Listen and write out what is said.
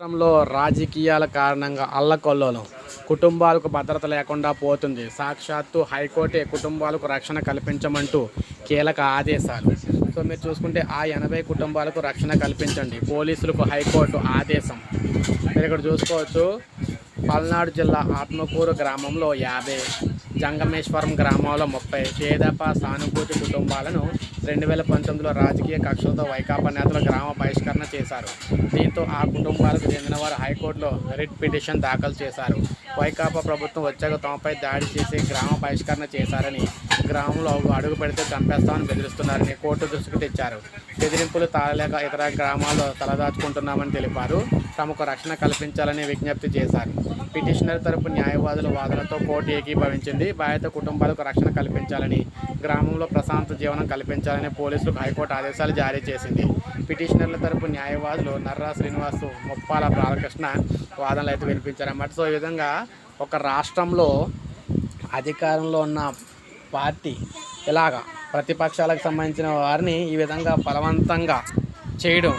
రాష్ట్రంలో రాజకీయాల కారణంగా అల్లకొల్లోలం కుటుంబాలకు భద్రత లేకుండా పోతుంది. సాక్షాత్తు హైకోర్టే కుటుంబాలకు రక్షణ కల్పించమంటూ కీలక ఆదేశాలు. సో మీరు చూసుకుంటే ఆ ఎనభై కుటుంబాలకు రక్షణ కల్పించండి. పోలీసులకు హైకోర్టు ఆదేశం. మీరు ఇక్కడ చూసుకోవచ్చు. పల్నాడు జిల్లా ఆత్మకూరు గ్రామంలో యాభై జంగమేశ్వరం గ్రామంలో ముప్పై పేదప సానుభూతి కుటుంబాలను రెండు వేల పంతొమ్మిదిలో రాజకీయ కక్షలతో వైకాపా నేతలు గ్రామ బహిష్కరణ చేశారు. దీంతో ఆ కుటుంబాలకు చెందిన వారు హైకోర్టులో రిట్ పిటిషన్ దాఖలు చేశారు. వైకాపా ప్రభుత్వం వచ్చాక తమపై దాడి చేసి గ్రామ బహిష్కరణ చేశారని గ్రామంలో అడుగు పెడితే చంపేస్తామని బెదిరిస్తున్నారని కోర్టు దృష్టికి తెచ్చారు. బెదిరింపులు తాళలేక ఇతర గ్రామాల్లో తలదాచుకుంటున్నామని తెలిపారు. తమకు రక్షణ కల్పించాలని విజ్ఞప్తి చేశారు. పిటిషనర్ తరపు న్యాయవాదుల వాదనతో కోర్టు ఏకీభవించింది. బాధిత కుటుంబాలకు రక్షణ కల్పించాలని గ్రామంలో ప్రశాంత జీవనం కల్పించాలని పోలీసులకు హైకోర్టు ఆదేశాలు జారీ చేసింది. పిటిషనర్ల తరపు న్యాయవాదులు నర్రా శ్రీనివాసు ముప్పాల బాలకృష్ణ వాదనలు అయితే వినిపించారన్నమాట సో ఈ విధంగా ఒక రాష్ట్రంలో అధికారంలో ఉన్న పార్టీ ఇలాగా ప్రతిపక్షాలకు సంబంధించిన వారిని ఈ విధంగా బలవంతంగా చేయడం